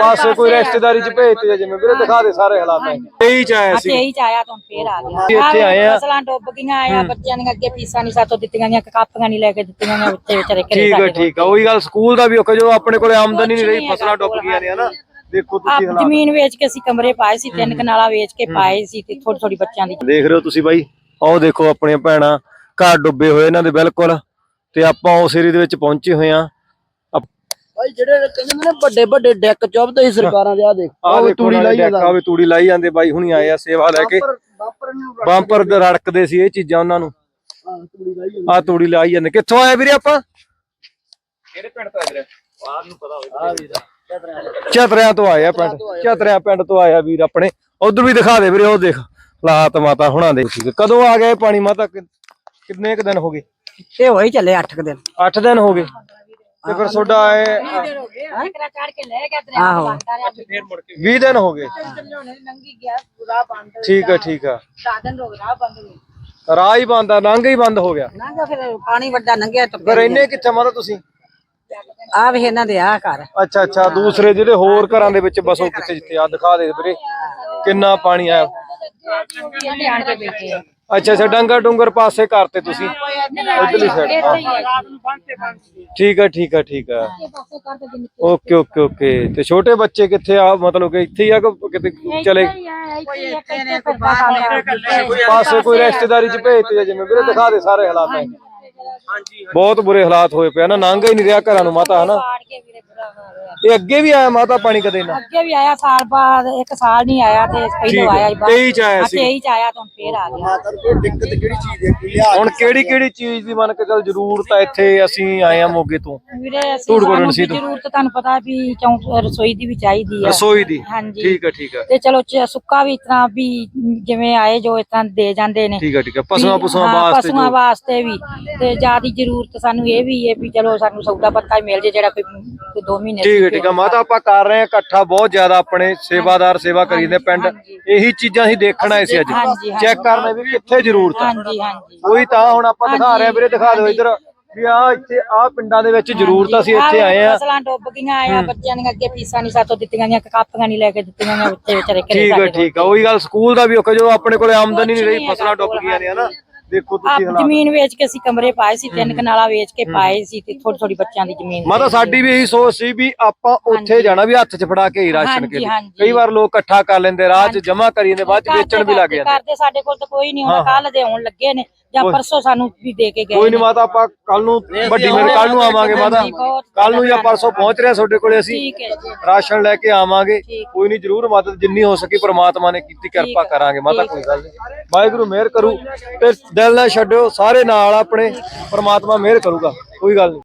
ਪਾਸੇ ਕੋਈ ਰਿਸ਼ਤੇਦਾਰੀ ਚ ਭੇਜਤੇ ਜਿਵੇਂ ਵੀਰੇ ਦਿਖਾ ਦੇ ਸਾਰੇ ਹਾਲਾਤ ਤੇਈ ਚ ਆਇਆ ਸੀ। ਤੇਈ ਚ ਆਇਆ ਤਾਂ ਫੇਰ ਆ ਗਿਆ। ਅਸੀਂ ਇੱਥੇ ਆਏ ਆ। ਫਸਲਾਂ ਡੁੱਬ ਗਈਆਂ ਆਇਆ ਬੱਚਿਆਂ ਦੀਆਂ ਅੱਗੇ ਫੀਸਾਂ ਨਹੀਂ ਸਾਤੋਂ ਦਿੱਤੀਆਂ ਗਈਆਂ ਕਾਪੀਆਂ ਨਹੀਂ ਲੈ ਕੇ ਦਿੱਤੀਆਂ ਗਈਆਂ ਉੱਤੇ ਵਿਚਾਰੇ ਘਰੇ ਠੀਕ ਹੈ ਸਾਡੇ ਠੀਕ ਹੈ ਉਹੀ ਗੱਲ ਸਕੂਲ ਦਾ ਵੀ ਔਖਾ ਜਦੋਂ ਆਪਣੇ ਕੋਲੇ ਆਮਦਨੀ ਨਹੀਂ ਰਹੀ ਫਸਲਾਂ ਡੁੱਬ ਗਈਆਂ ਨੇ ਹਨਾ? ਦੇਖੋ ਆਪ ਤੁਸੀਂ ਹਾਲਾਤ। ਜ਼ਮੀਨ ਵੇਚ ਕੇ ਅਸੀਂ ਕਮਰੇ ਪਾਏ ਸੀ ਤਿੰਨ ਕਨਾਲਾ ਵੇਚ ਕੇ ਪਾਏ ਸੀ ਤੇ ਥੋੜੀ ਥੋੜੀ ਬੱਚਿਆਂ ਦੀ। ਦੇਖ ਰਹੇ ਹੋ ਤੁਸੀਂ ਬਾਈ ਆਹ ਦੇਖੋ ਆਪਣੀਆਂ ਭੈਣਾਂ ਘਰ ਡੁੱਬੇ ਹੋਏ ਇਹਨਾਂ ਦੇ ਬਿਲਕੁਲ। ਤੇ ਆਪਾਂ ਉਸ ਏਰੀਏ ਦੇ ਵਿੱਚ ਪਹੁੰਚੇ ਹੋਏ ਆ ਭਾਈ ਜਿਹੜੇ ਕਹਿੰਦੇ ਨੇ ਵੱਡੇ ਵੱਡੇ ਡੈਕ ਚੁੱਭਦੇ ਸੀ ਸਰਕਾਰਾਂ ਦੇ ਆ ਦੇਖ। ਆਹ ਉਹ ਤੂੜੀ ਲਾਈ ਜਾਂਦਾ। ਆਵੇ ਤੂੜੀ ਲਾਈ ਜਾਂਦੇ ਬਾਈ ਹੁਣੀ ਆਏ ਆ ਸੇਵਾ ਲੈ ਕੇ। ਬਾਪਰ ਨੂੰ ਬੰਪਰ ਦੇ ਰੜਕਦੇ ਸੀ ਇਹ ਚੀਜ਼ਾਂ ਉਹਨਾਂ ਨੂੰ। ਹਾਂ, ਤੂੜੀ ਲਾਈ ਜਾਂਦੀ ਕਿੱਥੋਂ ਆਏ ਵੀਰੇ ਆਪਾਂ? ਆ ਵੀਰ? ਚਤਰਿਆਂ ਤੋਂ। ਆਏ ਆ ਪਿੰਡ। ਚਤਰਿਆਂ ਪਿੰਡ ਤੋਂ ਆਇਆ ਵੀਰ ਆਪਣੇ। ਉਧਰ ਵੀ ਦਿਖਾ ਦੇ ਵੀਰੇ ਉਹ ਦੇਖ। ਲਾਤ ਮਾਤਾ ਹੁਣਾਂ ਦੇ ਕਦੋਂ ਆ ਗਏ ਪਾਣੀ ਮਾਤਾ? ਕਿੰਨੇ ਕ ਦਿਨ ਹੋ ਗਏ? ਇਹ ਹੋਈ ਚੱਲੇ 8 ਦਿਨ। 8 ਦਿਨ ਹੋ ਗਏ। ਤੇ ਫਿਰ ਤੁਹਾਡਾ ਇਹ ਟਰੈਕਟਰ ਚੜ ਕੇ ਲੈ ਗਿਆ ਦਰਿਆ ਆਹੋ। 20 ਦਿਨ ਹੋ ਗਏ। ਨੰਗੀ ਗਿਆ ਪੂਰਾ ਬੰਦ ਠੀਕ ਆ ਠੀਕ ਆ। ਸਾਧਨ ਰੋਗ ਰਾਹ ਬੰਦ ਹੋਏ ਰਾਹ ਹੀ ਬੰਦ ਆ ਲੰਘ ਹੀ ਬੰਦ ਹੋ ਗਿਆ। ਨਾ ਫਿਰ ਪਾਣੀ ਵੱਡਾ ਲੰਘਿਆ ਤਾਂ ਫਿਰ ਇੰਨੇ ਕਿੱਥੇ ਮਾਤਾ ਤੁਸੀਂ? ਆ ਵੇ ਇਹਨਾਂ ਦੇ ਆ ਘਰ। ਅੱਛਾ ਅੱਛਾ ਦੂਸਰੇ ਜਿਹੜੇ ਹੋਰ ਘਰਾਂ ਦੇ ਵਿੱਚ ਬਸੋ ਕਿੱਥੇ ਜਿੱਥੇ ਆ ਦਿਖਾ ਦੇ ਵੀਰੇ ਕਿੰਨਾ ਪਾਣੀ ਆਇਆ। ਇਹਨੇ ਆਣ ਕੇ ਬੈਠੇ ਆ ਅੱਛਾ ਅੱਛਾ ਡੰਗਰ ਡੁੰਗਰ ਪਾਸੇ ਕਰਤੇ ਤੁਸੀਂ। ਸਾਈਡ ਠੀਕ ਆ ਠੀਕ ਆ ਠੀਕ ਆ ਓਕੇ ਓਕੇ ਓਕੇ। ਤੇ ਛੋਟੇ ਬੱਚੇ ਕਿੱਥੇ ਆ? ਮਤਲਬ ਕਿ ਇੱਥੇ ਹੀ ਆ ਕਿ ਕਿਤੇ ਚਲੇ ਪਾਸੇ ਕੋਈ ਰਿਸ਼ਤੇਦਾਰੀ ਚ ਭੇਜਤੇ ਜਿਵੇਂ। ਵੀਰੇ ਦਿਖਾ ਦੇ ਸਾਰੇ ਹਾਲਾਤ। ਬਹੁਤ ਬੁਰੇ ਹਾਲਾਤ ਹੋਏ ਪਏ ਆ ਨਾ। ਨੰਗਾ ਹੀ ਨਹੀਂ ਰਿਹਾ ਘਰਾਂ ਨੂੰ ਮਾਤਾ ਹਨਾ? ਇਹ ਅੱਗੇ ਵੀ ਆਇਆ ਮਾਤਾ ਪਾਣੀ ਕਦੇ ਨਾ? ਅੱਗੇ ਵੀ ਆਇਆ ਸਾਲ ਬਾਅਦ ਇੱਕ ਸਾਲ ਨਹੀਂ ਆਇਆ ਤੇ ਪਹਿਲੋਂ ਆਇਆ ਹੀ ਬਾਅਦ 23 ਚ ਆਇਆ ਸੀ ਤੇਈ ਚ ਆਇਆ ਤਾਂ ਫੇਰ ਆ ਗਿਆ। ਹੁਣ ਕਿਹੜੀ ਕਿਹੜੀ ਚੀਜ਼ ਦੀ ਮੰਨ ਕੇ ਚੱਲ ਜ਼ਰੂਰਤ ਹੈ ਇੱਥੇ ਅਸੀਂ ਆਏ ਆ ਮੋਗੇ ਤੋਂ? ਵੀਰੇ ਅਸੀਂ ਸਾਨੂੰ ਤੋਂ। ਜ਼ਰੂਰਤ ਤੁਹਾਨੂੰ ਪਤਾ ਵੀ ਚੌਂਕ ਰਸੋਈ ਦੀ ਵੀ ਚਾਹੀਦੀ ਆ। ਰਸੋਈ ਦੀ? ਹਾਂਜੀ। ਠੀਕ ਹੈ ਠੀਕ ਹੈ ਤੇ ਚਲੋ ਚ- ਸੁੱਕਾ ਵੀ ਤਰ੍ਹਾਂ ਵੀ ਜਿਵੇਂ ਆਏ ਜੋ ਤਰ੍ਹਾਂ ਦੇ ਜਾਂਦੇ ਨੇ। ਠੀਕ ਹੈ ਠੀਕ ਹੈ ਪਸ਼ੂਆਂ ਪਸ਼ੂਆਂ ਹਾਂ, ਵਾਸਤੇ ਪਸ਼ੂਆਂ ਵਾਸਤੇ ਵੀ। ਤੇ ਜਿਆਦੀ ਜ਼ਰੂਰਤ ਸਾਨੂੰ ਇਹ ਵੀ ਹੈ ਵੀ ਚਲੋ ਸਾਨੂੰ ਸੌਦਾ ਪੱਤਾ ਹੀ ਮਿਲ ਜੇ ਜਿਹੜਾ ਕੋਈ ਕੋਈ ਦੋ ਮਹੀਨੇ ਠੀਕ ਹੈ ਠੀਕ ਹੈ। ਮਾਤਾ ਆਪਾਂ ਕਰ ਰਹੇ ਹਾਂ ਇਕੱਠਾ ਬਹੁਤ ਜ਼ਿਆਦਾ ਆਪਣੇ ਸੇਵਾਦਾਰ ਸੇਵਾ ਕਰੀ ਜਾਂਦੇ ਪਿੰਡ। ਇਹੀ ਚੀਜ਼ਾਂ ਅਸੀਂ ਦੇਖਣ ਆਏ ਸੀ ਅੱਜ। ਚੈੱਕ ਕਰਨਾ ਵੀ ਕਿੱਥੇ ਜ਼ਰੂਰਤ ਹੈ ਹਾਂਜੀ ਹਾਂਜੀ। ਕੋਈ ਤਾਂ ਹੁਣ ਆਪਾਂ ਦਿਖਾ ਰਹੇ ਹਾਂ ਵੀਰੇ ਦਿਖਾ ਦਿਓ ਇੱਧਰ। ਵੀ ਆ ਇੱਥੇ ਆ ਪਿੰਡਾਂ ਦੇ ਵਿੱਚ ਜ਼ਰੂਰਤ ਅਸੀਂ ਇੱਥੇ ਆਏ ਆ ਫਸਲਾਂ ਡੁੱਬ ਗਈਆਂ ਆਇਆ ਬੱਚਿਆਂ ਦੀਆਂ ਅੱਗੇ ਫੀਸਾਂ ਨਹੀਂ ਸਾਤੋਂ ਦਿੱਤੀਆਂ ਗਈਆਂ ਕਾਪੀਆਂ ਨਹੀਂ ਲੈ ਕੇ ਦਿੱਤੀਆਂ ਗਈਆਂ ਉੱਤੇ ਵਿਚਾਰੇ ਘਰੇ ਠੀਕ ਹੈ ਠੀਕ ਹੈ। ਉਹੀ ਗੱਲ ਸਕੂਲ ਦਾ ਵੀ ਔਖਾ ਜਦੋਂ ਆਪਣੇ ਕੋਲੇ ਆਮਦਨੀ ਨਹੀਂ ਰਹੀ ਫਸਲਾਂ ਡੁੱਬ ਗਈਆਂ ਨੇ ਹਨਾ। ਦੇਖੋ ਆਪ ਤੁਸੀਂ ਹਾਲਾਤ। ਜ਼ਮੀਨ ਵੇਚ ਕੇ ਅਸੀਂ ਕਮਰੇ ਪਾਏ ਸੀ ਤਿੰਨ ਕਨਾਲਾ ਵੇਚ ਕੇ ਪਾਏ ਸੀ ਤੇ ਥੋੜੀ ਥੋੜੀ ਬੱਚਿਆਂ ਦੀ ਜ਼ਮੀਨ ਮਾਤਾ ਸਾਡੀ ਵੀ ਇਹੀ ਸੋਚ ਸੀ ਵੀ ਆਪਾਂ ਉੱਥੇ ਜਾਣਾ ਵੀ ਹੱਥ 'ਚ ਫੜਾ ਕੇ ਹੀ ਰਾਸ਼ਨ ਹਾਂਜੀ, ਕੇ ਹਾਂਜੀ। ਕਈ ਵਾਰ ਲੋਕ ਇਕੱਠਾ ਕਰ ਲੈਂਦੇ ਰਾਹ 'ਚ ਜਮਾ ਕਰੀ ਜਾਂਦੇ ਬਾਅਦ 'ਚ ਵੇਚਣ ਵੀ ਲੱਗ ਜਾਂਦੇ। ਕਰਦੇ ਸਾਡੇ ਕੋਲ ਤਾਂ ਕੋਈ ਨਹੀਂ ਹੁਣ ਕੱਲ ਦੇ ਆਉਣ ਲੱਗੇ ਨੇ। ਜਾਂ ਪਰਸੋਂ ਸਾਨੂੰ ਵੀ ਦੇ ਕੇ ਗਏ ਕੋਈ ਨਹੀਂ ਮਾਤਾ ਆਪਾਂ ਕੱਲ ਨੂੰ ਵੱਡੀ ਮੇਰੇ ਕੱਲ ਨੂੰ ਆਵਾਂਗੇ ਮਾਤਾ। ਕੱਲ ਨੂੰ ਜਾਂ ਪਰਸੋਂ ਪਹੁੰਚ ਰਿਹਾ ਤੁਹਾਡੇ ਕੋਲੇ ਅਸੀਂ। ਠੀਕ ਹੈ ਜੀ। ਰਾਸ਼ਨ ਲੈ ਕੇ ਆਵਾਂਗੇ। ਕੋਈ ਨਹੀਂ ਜਰੂਰ ਮਦਦ ਜਿੰਨੀ ਹੋ ਸਕੀ ਪ੍ਰਮਾਤਮਾ ਨੇ ਕੀਤੀ ਕਿਰਪਾ ਕਰਾਂਗੇ ਮਾਤਾ ਕੋਈ ਗੱਲ ਨਹੀਂ। ਵਾਹਿਗੁਰੂ ਮਿਹਰ ਕਰੂ ਤੇ ਦਿਲ ਨਾ ਛੱਡਿਓ ਸਾਰੇ ਨਾਲ ਆਪਣੇ ਪ੍ਰਮਾਤਮਾ ਮਿਹਰ ਕਰੂਗਾ। ਕੋਈ ਗੱਲ ਨਹੀਂ।